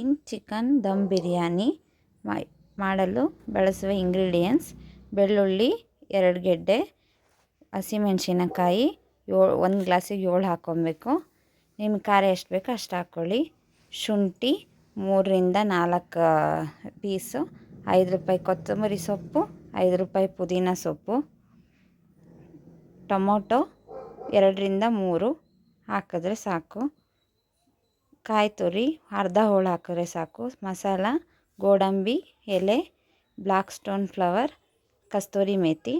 ಇನ್ chicken, dum biryani ಮಾಡಲು ಬಳಸುವ ingredients ಬೆಳ್ಳುಳ್ಳಿ, ಎರಡು ಗೆಡ್ಡೆ, ಹಸಿಮೆಣಸಿನಕಾಯಿ ಏಳು ಒಂದು ಗ್ಲಾಸಿಗೆ ಏಳು ಹಾಕ್ಕೊಬೇಕು ನಿಮ್ಗೆ ಖಾರ ಎಷ್ಟು ಬೇಕೋ ಅಷ್ಟು ಹಾಕ್ಕೊಳ್ಳಿ. ಶುಂಠಿ, ಮೂರರಿಂದ ನಾಲ್ಕು ಪೀಸು, ಐದು ರೂಪಾಯಿ ಕೊತ್ತಂಬರಿ ಸೊಪ್ಪು, ಐದು ರೂಪಾಯಿ ಪುದೀನ ಸೊಪ್ಪು, ಟೊಮೊಟೊ, ಎರಡರಿಂದ ಮೂರು ಹಾಕಿದ್ರೆ ಸಾಕು. ಕಾಯಿ ತುರಿ, ಅರ್ಧ ಹೋಳು ಹಾಕಿದ್ರೆ ಸಾಕು. ಮಸಾಲ, ಗೋಡಂಬಿ, ಎಲೆ ಬ್ಲ್ಯಾಕ್ ಸ್ಟೋನ್ ಫ್ಲವರ್, ಕಸ್ತೂರಿ ಮೇಥಿ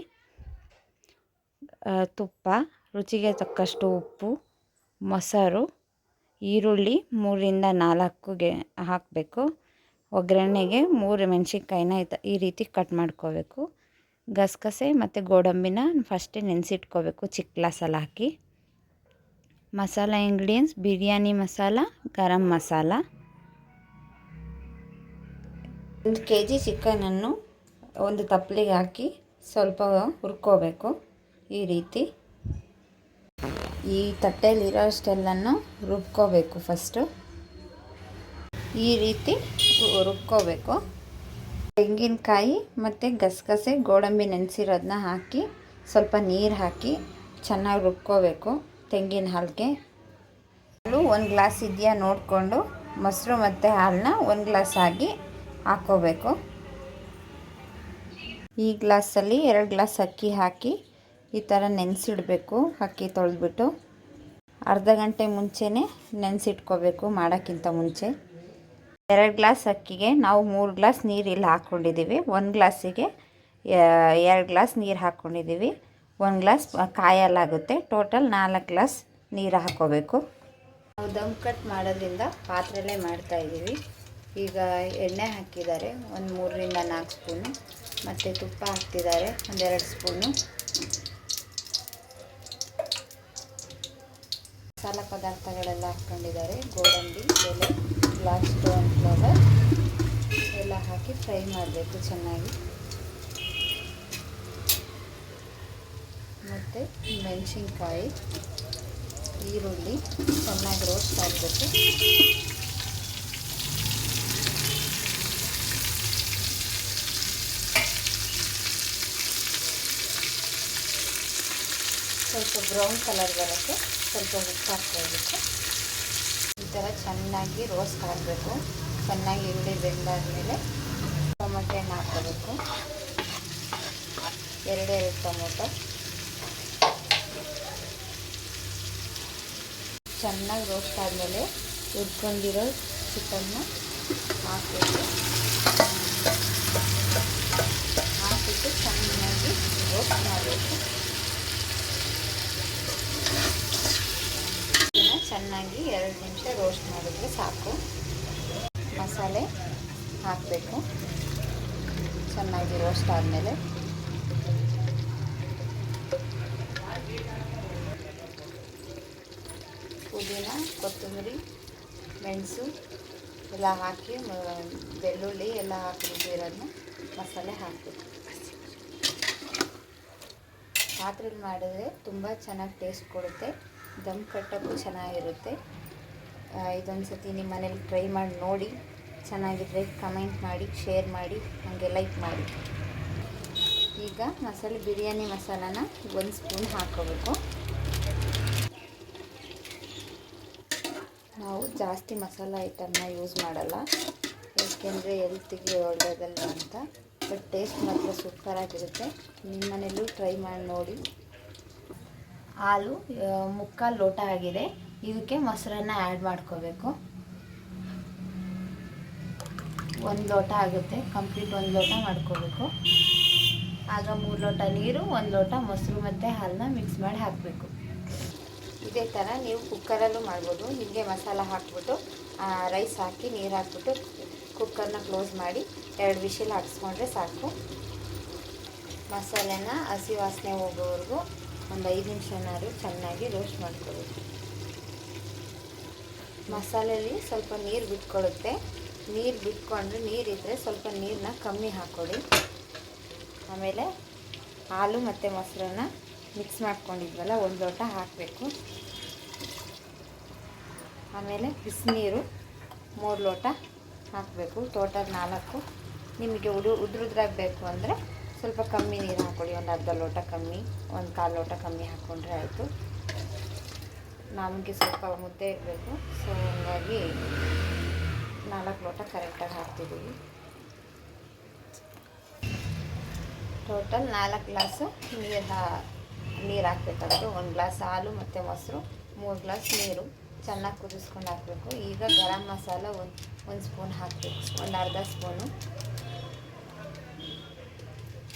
ತುಪ್ಪ, ರುಚಿಗೆ ತಕ್ಕಷ್ಟು ಉಪ್ಪು, ಮೊಸರು, ಈರುಳ್ಳಿ ಮೂರರಿಂದ ನಾಲ್ಕು ಗೆ ಹಾಕಬೇಕು. ಒಗ್ಗರಣೆಗೆ ಮೂರು ಮೆಣಸಿನ್ಕಾಯಿನ ಈ ರೀತಿ ಕಟ್ ಮಾಡ್ಕೋಬೇಕು. ಗಸಗಸೆ ಮತ್ತು ಗೋಡಂಬಿನ ಫಸ್ಟೇ ನೆನೆಸಿಟ್ಕೋಬೇಕು ಚಿಕ್ಕ ಗ್ಲಾಸಲ್ಲಿ ಹಾಕಿ. ಮಸಾಲ ಇಂಗ್ರೀಡಿಯೆಂಟ್ಸ್ ಬಿರಿಯಾನಿ ಮಸಾಲ, ಗರಂ ಮಸಾಲ. ಒಂದು ಕೆ ಜಿ ಚಿಕನನ್ನು ಒಂದು ತಪ್ಪಲಿಗೆ ಹಾಕಿ ಸ್ವಲ್ಪ ಹುರ್ಕೋಬೇಕು ಈ ರೀತಿ. ಈ ತಟ್ಟೆಯಲ್ಲಿರೋ ಅಷ್ಟೆಲ್ಲನೂ ರುಬ್ಕೋಬೇಕು ಫಸ್ಟು ಈ ರೀತಿ ರುಬ್ಕೋಬೇಕು. ತೆಂಗಿನಕಾಯಿ ಮತ್ತು ಗಸಗಸೆ, ಗೋಡಂಬಿ ನೆನೆಸಿರೋದನ್ನ ಹಾಕಿ ಸ್ವಲ್ಪ ನೀರು ಹಾಕಿ ಚೆನ್ನಾಗಿ ರುಬ್ಕೋಬೇಕು. ತೆಂಗಿನ ಹಾಲಿಗೆ. ಹಾಲು ಒಂದು ಗ್ಲಾಸ್ ಇದೆಯಾ ನೋಡಿಕೊಂಡು ಮೊಸರು ಮತ್ತು ಹಾಲನ್ನ ಒಂದು ಗ್ಲಾಸ್ ಆಗಿ ಹಾಕೋಬೇಕು. ಈ ಗ್ಲಾಸಲ್ಲಿ ಎರಡು ಗ್ಲಾಸ್ ಅಕ್ಕಿ ಹಾಕಿ ಈ ಥರ ನೆನೆಸಿಡಬೇಕು, ಅಕ್ಕಿ ತೊಳೆದ್ಬಿಟ್ಟು. ಅರ್ಧ ಗಂಟೆ ಮುಂಚೆನೆ ನೆನೆಸಿಟ್ಕೋಬೇಕು ಮಾಡೋಕ್ಕಿಂತ ಮುಂಚೆ. ಎರಡು ಗ್ಲಾಸ್ ಅಕ್ಕಿಗೆ ನಾವು ಮೂರು ಗ್ಲಾಸ್ ನೀರು ಇಲ್ಲಿ ಹಾಕ್ಕೊಂಡಿದ್ದೀವಿ. ಒಂದು ಗ್ಲಾಸಿಗೆ ಎರಡು ಗ್ಲಾಸ್ ನೀರು ಹಾಕ್ಕೊಂಡಿದ್ದೀವಿ. ಒಂದು ಗ್ಲಾಸ್ ಕಾಯಲ್ಲಾಗುತ್ತೆ ಟೋಟಲ್ ನಾಲ್ಕು ಗ್ಲಾಸ್ ನೀರು ಹಾಕೋಬೇಕು. ನಾವು ದಮ್ ಕಟ್ ಮಾಡೋದ್ರಿಂದ ಪಾತ್ರೆಯಲ್ಲೇ ಮಾಡ್ತಾಯಿದ್ದೀವಿ ಈಗ ಎಣ್ಣೆ ಹಾಕಿದ್ದಾರೆ. ಒಂದು ಮೂರರಿಂದ ನಾಲ್ಕು ಸ್ಪೂನು. ಮತ್ತು ತುಪ್ಪ ಹಾಕ್ತಿದ್ದಾರೆ. ಒಂದೆರಡು ಸ್ಪೂನು. ಮಸಾಲ ಪದಾರ್ಥಗಳೆಲ್ಲ ಹಾಕ್ಕೊಂಡಿದ್ದಾರೆ. ಗೋಡಂಬಿ, ಎಲೆ ಗ್ಲಾಸ್ ಸ್ಟೋನ್ ಫ್ಲವರ್ ಎಲ್ಲ ಹಾಕಿ ಫ್ರೈ ಮಾಡಬೇಕು ಚೆನ್ನಾಗಿ. ಮತ್ತು ಮೆಣಸಿನ್ಕಾಯಿ, ಈರುಳ್ಳಿ, ಚೆನ್ನಾಗಿ ರೋಸ್ಟ್ ಆಗಬೇಕು ಸ್ವಲ್ಪ ಬ್ರೌನ್ ಕಲರ್ ಬರೋಕ್ಕೆ ಸ್ವಲ್ಪ ಉಪ್ಪು ಹಾಕ್ಕೊಳ್ಬೇಕು. ಈ ಥರ ಚೆನ್ನಾಗಿ ರೋಸ್ಟ್ ಆಗಬೇಕು. ಚೆನ್ನಾಗಿ ಈರುಳ್ಳಿ ಬೆಂದಾದಮೇಲೆ ಟೊಮೊಟೊ ಹಣ್ಣು ಹಾಕೋಬೇಕು ಎರಡೆರಡು ಟೊಮೊಟೊ. ಚೆನ್ನಾಗಿ ರೋಸ್ಟ್ ಆದಮೇಲೆ ಉದ್ಕೊಂಡಿರೋ ಚಿಕನ್ನ ಹಾಕಬೇಕು ಹಾಕಿಟ್ಟು ಚೆನ್ನಾಗಿ ರೋಸ್ಟ್ ಮಾಡಬೇಕು. ಚೆನ್ನಾಗಿ ಎರಡು ನಿಮಿಷ ರೋಸ್ಟ್ ಮಾಡಿದ್ರೆ ಸಾಕು. ಮಸಾಲೆ ಹಾಕಬೇಕು. ಚೆನ್ನಾಗಿ ರೋಸ್ಟ್ ಆದಮೇಲೆ ಪುದೀನ ಕೊತ್ತಂಬರಿ, ಮೆಣಸು ಎಲ್ಲ ಹಾಕಿ ಬೆಳ್ಳುಳ್ಳಿ ಎಲ್ಲ ಹಾಕಿ ಇರೋದನ್ನ ಮಸಾಲೆ ಹಾಕಬೇಕು. ಪಾತ್ರೆಲಿ ಮಾಡಿದ್ರೆ ತುಂಬ ಚೆನ್ನಾಗಿ ಟೇಸ್ಟ್ ಕೊಡುತ್ತೆ. ದಮ್ ಕಟ್ಟೋಕ್ಕೂ ಚೆನ್ನಾಗಿರುತ್ತೆ. ಇದೊಂದು ಸತಿ ನಿಮ್ಮ ಮನೇಲಿ ಟ್ರೈ ಮಾಡಿ ನೋಡಿ. ಚೆನ್ನಾಗಿದ್ರೆ ಕಮೆಂಟ್ ಮಾಡಿ ಶೇರ್ ಮಾಡಿ, ಹಾಗೆ ಲೈಕ್ ಮಾಡಿ. ಈಗ ಮಸಾಲೆ, ಬಿರಿಯಾನಿ ಮಸಾಲಾನ ಒಂದು ಸ್ಪೂನ್ ಹಾಕೋಬೇಕು ನಾವು ಜಾಸ್ತಿ ಮಸಾಲ ಐಟಮ್ನ ಯೂಸ್ ಮಾಡಲ್ಲ. ಏಕೆಂದರೆ ಎಲ್ತಿಗೆ ಒಳ್ಳೆಯದಲ್ಲ ಅಂತ. ಬಟ್ ಟೇಸ್ಟ್ ಮಾತ್ರ ಸೂಪರಾಗಿರುತ್ತೆ. ನಿಮ್ಮ ಮನೆಯಲ್ಲೂ ಟ್ರೈ ಮಾಡಿ ನೋಡಿ. ಹಾಲು ಮುಕ್ಕಾಲು ಲೋಟ ಆಗಿದೆ. ಇದಕ್ಕೆ ಮೊಸರನ್ನ ಆ್ಯಡ್ ಮಾಡ್ಕೋಬೇಕು. ಒಂದು ಲೋಟ ಆಗುತ್ತೆ. ಕಂಪ್ಲೀಟ್ ಒಂದು ಲೋಟ ಮಾಡ್ಕೋಬೇಕು. ಆಗ ಮೂರು ಲೋಟ ನೀರು, ಒಂದು ಲೋಟ ಮೊಸರು ಮತ್ತು ಹಾಲನ್ನ ಮಿಕ್ಸ್ ಮಾಡಿ ಹಾಕಬೇಕು. ಇದೇ ಥರ ನೀವು ಕುಕ್ಕರಲ್ಲೂ ಮಾಡ್ಬೋದು. ಹೀಗೆ ಮಸಾಲ ಹಾಕ್ಬಿಟ್ಟು ರೈಸ್ ಹಾಕಿ, ನೀರು ಹಾಕ್ಬಿಟ್ಟು ಕುಕ್ಕರ್ನ ಕ್ಲೋಸ್ ಮಾಡಿ ಎರಡು ವಿಷಲ್ ಹಾಕಿಸ್ಕೊಂಡ್ರೆ ಸಾಕು. ಮಸಾಲೆನ ಹಸಿ ವಾಸನೆ ಹೋಗೋವರೆಗೂ ಒಂದು ಐದು ನಿಮಿಷನಾದ್ರು ಚೆನ್ನಾಗಿ ರೋಸ್ಟ್ ಮಾಡ್ಕೊಬೇಕು. ಮಸಾಲೆಯಲ್ಲಿ ಸ್ವಲ್ಪ ನೀರು ಬಿಟ್ಕೊಳ್ಳುತ್ತೆ ನೀರು ಬಿಟ್ಕೊಂಡ್ರೆ ನೀರಿದ್ದರೆ ಸ್ವಲ್ಪ ನೀರನ್ನ ಕಮ್ಮಿ ಹಾಕ್ಕೊಳ್ಳಿ ಆಮೇಲೆ ಹಾಲು ಮತ್ತು ಮೊಸರನ್ನ ಮಿಕ್ಸ್ ಮಾಡ್ಕೊಂಡಿದ್ವಲ್ಲ, ಒಂದು ಲೋಟ ಹಾಕಬೇಕು. ಆಮೇಲೆ ಬಿಸಿನೀರು ಮೂರು ಲೋಟ ಹಾಕಬೇಕು ಟೋಟಲ್ ನಾಲ್ಕು. ನಿಮಗೆ ಉಡು ಉದ್ರದ್ರಾಗ ಬೇಕು ಅಂದರೆ ಸ್ವಲ್ಪ ಕಮ್ಮಿ ನೀರು ಹಾಕ್ಕೊಳ್ಳಿ ಒಂದು ಅರ್ಧ ಲೋಟ ಕಮ್ಮಿ, ಒಂದು ಕಾಲು ಲೋಟ ಕಮ್ಮಿ ಹಾಕ್ಕೊಂಡ್ರೆ ಆಯಿತು. ನಮಗೆ ಸ್ವಲ್ಪ ಮುದ್ದೆ ಇರಬೇಕು, ಸೊ ಹಂಗಾಗಿ ನಾಲ್ಕು ಲೋಟ ಕರೆಕ್ಟಾಗಿ ಹಾಕ್ತಿದ್ದೀವಿ ಟೋಟಲ್ ನಾಲ್ಕು ಗ್ಲಾಸು ನೀರು ನೀರು ಹಾಕ್ಬೇಕಾಗುತ್ತೆ. ಒಂದು ಗ್ಲಾಸ್ ಹಾಲು ಮತ್ತು ಮೊಸರು, ಮೂರು ಗ್ಲಾಸ್ ನೀರು. ಚೆನ್ನಾಗಿ ಕುದಿಸ್ಕೊಂಡು ಹಾಕಬೇಕು. ಈಗ ಗರಂ ಮಸಾಲ ಒಂದು ಒಂದು ಸ್ಪೂನ್ ಹಾಕಬೇಕು. ಒಂದು ಅರ್ಧ ಸ್ಪೂನು.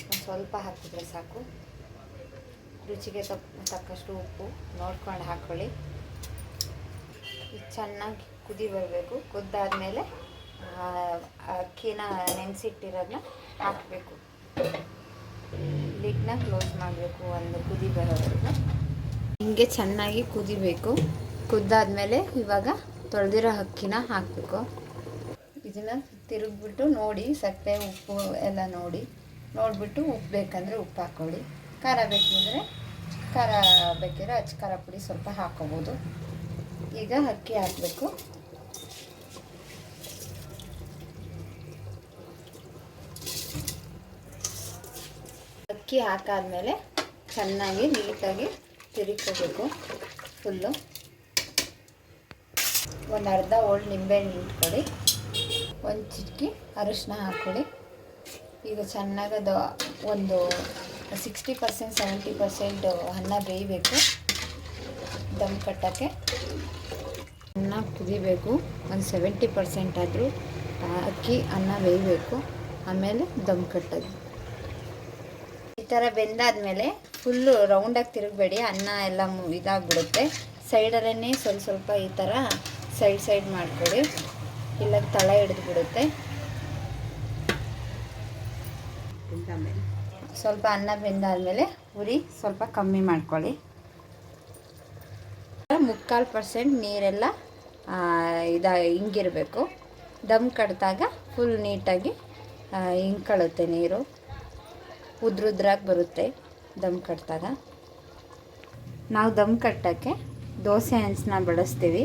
ಒಂದು ಸ್ವಲ್ಪ ಹಾಕಿದ್ರೆ ಸಾಕು. ರುಚಿಗೆ ತಕ್ಕ ತಕ್ಕಷ್ಟು ಉಪ್ಪು ನೋಡ್ಕೊಂಡು ಹಾಕ್ಕೊಳ್ಳಿ ಇದು ಚೆನ್ನಾಗಿ ಕುದಿ ಬರಬೇಕು. ಕುದ್ದಾದಮೇಲೆ ಅಕ್ಕಿನ ನೆನೆಸಿಟ್ಟಿರೋದನ್ನ ಹಾಕಬೇಕು. ಲಿಡ್ನ ಕ್ಲೋಸ್ ಮಾಡಬೇಕು, ಒಂದು ಕುದಿ ಬರೋವರೆಗೂ. ಹಿಂಗೆ ಚೆನ್ನಾಗಿ ಕುದಿಬೇಕು. ಕುದ್ದಾದ್ಮೇಲೆ ಇವಾಗ ತೊಳೆದಿರೋ ಅಕ್ಕಿನ ಹಾಕಬೇಕು. ಇದನ್ನು ತಿರುಗಿಬಿಟ್ಟು ನೋಡಿ, ಸಕ್ಕರೆ, ಉಪ್ಪು ಎಲ್ಲ ನೋಡಿ. ನೋಡಿಬಿಟ್ಟು ಉಪ್ಪು ಬೇಕಂದರೆ ಉಪ್ಪು ಹಾಕ್ಕೊಳ್ಳಿ ಖಾರ ಬೇಕಿದ್ರೆ ಖಾರ ಬೇಕಿದ್ರೆ ಅಚ್ಚ ಖಾರ ಪುಡಿ ಸ್ವಲ್ಪ ಹಾಕೋಬೋದು. ಈಗ ಅಕ್ಕಿ ಹಾಕಬೇಕು. ಅಕ್ಕಿ ಹಾಕಾದ್ಮೇಲೆ ಚೆನ್ನಾಗಿ ನೀಟಾಗಿ ತಿರುಗ್ಕೋಬೇಕು, ಫುಲ್ಲು. ಒಂದು ಅರ್ಧ ಓಲ್ಡ್ ನಿಂಬೆಹಣ್ಣು ಇಟ್ಕೊಳ್ಳಿ ಒಂದು ಚಿಟಕಿ ಅರಿಶಿನ ಹಾಕ್ಕೊಳ್ಳಿ ಈಗ ಚೆನ್ನಾಗಿ ಅದು ಒಂದು ಸಿಕ್ಸ್ಟಿ ಪರ್ಸೆಂಟ್ ಸೆವೆಂಟಿ ಪರ್ಸೆಂಟ್ ಅನ್ನ ಬೇಯಬೇಕು. ದಮ್ ಕಟ್ಟೋಕ್ಕೆ. ಅನ್ನ ಕುದಿಬೇಕು. ಒಂದು ಸೆವೆಂಟಿ ಪರ್ಸೆಂಟ್ ಆದರೂ ಅಕ್ಕಿ ಅನ್ನ ಬೇಯಬೇಕು. ಆಮೇಲೆ ದಮ್ ಕಟ್ಟೋದು. ಥರ ಬೆಂದಾದಮೇಲೆ ಫುಲ್ಲು ರೌಂಡಾಗಿ ತಿರುಗಬೇಡಿ. ಅನ್ನ ಎಲ್ಲ ಇದಾಗ್ಬಿಡುತ್ತೆ. ಸೈಡಲ್ಲೇ ಸ್ವಲ್ಪ ಸ್ವಲ್ಪ ಈ ಥರ ಸೈಡ್ ಸೈಡ್ ಮಾಡಿಕೊಡಿ. ಇಲ್ಲ ತಳ ಹಿಡಿದು ಬಿಡುತ್ತೆ ಸ್ವಲ್ಪ ಅನ್ನ ಬೆಂದಾದಮೇಲೆ ಉರಿ ಸ್ವಲ್ಪ ಕಮ್ಮಿ ಮಾಡ್ಕೊಳ್ಳಿ. ಮುಕ್ಕಾಲು ಪರ್ಸೆಂಟ್ ನೀರೆಲ್ಲ ಇದ ಹಿಂಗಿರಬೇಕು. ದಮ್ ಕಟ್ಟಿದಾಗ ಫುಲ್ ನೀಟಾಗಿ ಹಿಂಕಳುತ್ತೆ ನೀರು. ಉದ್ರುದ್ರಾಗಿ ಬರುತ್ತೆ, ದಮ್ ಕಟ್ಟಿದಾಗ ನಾವು ದಮ್ ಕಟ್ಟೋಕ್ಕೆ ದೋಸೆ ಹೆಂಚನ್ನ ಬಳಸ್ತೀವಿ.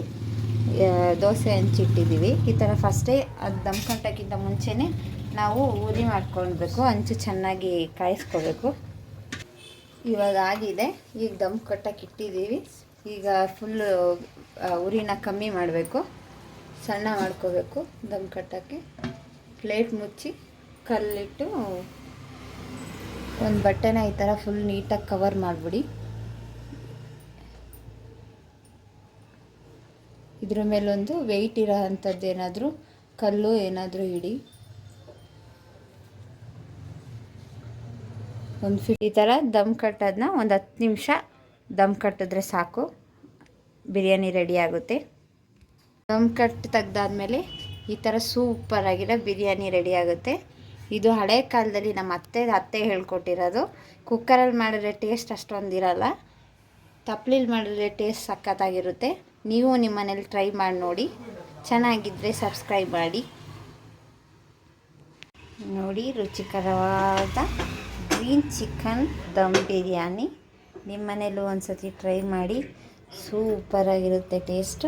ದೋಸೆ ಹಂಚಿಟ್ಟಿದ್ದೀವಿ ಈ ಥರ ಫಸ್ಟೇ ಅದು ದಮ್ ಕಟ್ಟೋಕ್ಕಿಂತ ಮುಂಚೆನೇ ನಾವು ಉರಿ ಮಾಡ್ಕೊಳ್ಬೇಕು, ಹಂಚು ಚೆನ್ನಾಗಿ ಕಾಯಿಸ್ಕೋಬೇಕು ಇವಾಗ ಆಗಿದೆ. ಈಗ ದಮ್ ಕಟ್ಟಕ್ಕೆ ಇಟ್ಟಿದ್ದೀವಿ ಈಗ ಫುಲ್ಲು ಉರಿನ ಕಮ್ಮಿ ಮಾಡಬೇಕು. ಸಣ್ಣ ಮಾಡ್ಕೋಬೇಕು ದಮ್ ಕಟ್ಟೋಕ್ಕೆ. ಪ್ಲೇಟ್ ಮುಚ್ಚಿ ಕಲ್ಲಿಟ್ಟು ಒಂದು ಬಟ್ಟೆನ ಈ ಥರ ಫುಲ್ ನೀಟಾಗಿ ಕವರ್ ಮಾಡಿಬಿಡಿ. ಇದ್ರ ಮೇಲೊಂದು ವೆಯ್ಟ್ ಇರೋ ಅಂಥದ್ದು ಏನಾದರೂ, ಕಲ್ಲು ಏನಾದರೂ ಇಡಿ. ಒಂದು ಫಿ ಈ ಥರ ದಮ್ ಕಟ್ಟೋದನ್ನ ಒಂದು ಹತ್ತು ನಿಮಿಷ ದಮ್ ಕಟ್ಟಿದ್ರೆ ಸಾಕು. ಬಿರಿಯಾನಿ ರೆಡಿ ಆಗುತ್ತೆ. ದಮ್ ಕಟ್ ತೆಗ್ದಾದ್ಮೇಲೆ ಈ ಥರ ಸೂಪರಾಗಿರೋ ಬಿರಿಯಾನಿ ರೆಡಿ ಆಗುತ್ತೆ. ಇದು ಹಳೆ ಕಾಲದಲ್ಲಿ ನಮ್ಮ ಅತ್ತೆ ಅತ್ತೆ ಹೇಳ್ಕೊಟ್ಟಿರೋದು. ಕುಕ್ಕರಲ್ಲಿ ಮಾಡಿದ್ರೆ ಟೇಸ್ಟ್ ಅಷ್ಟೊಂದಿರಲ್ಲ ತಪ್ಲಿಲಿ ಮಾಡಿದ್ರೆ ಟೇಸ್ಟ್ ಸಖತ್ತಾಗಿರುತ್ತೆ. ನೀವು ನಿಮ್ಮ ಮನೇಲಿ ಟ್ರೈ ಮಾಡಿ ನೋಡಿ. ಚೆನ್ನಾಗಿದ್ದರೆ ಸಬ್ಸ್ಕ್ರೈಬ್ ಮಾಡಿ. ನೋಡಿ, ರುಚಿಕರವಾದ ಗ್ರೀನ್ ಚಿಕನ್ ದಮ್ ಬಿರಿಯಾನಿ. ನಿಮ್ಮ ಮನೇಲೂ ಒಂದು ಸತಿ ಟ್ರೈ ಮಾಡಿ. ಸೂಪರಾಗಿರುತ್ತೆ ಟೇಸ್ಟ್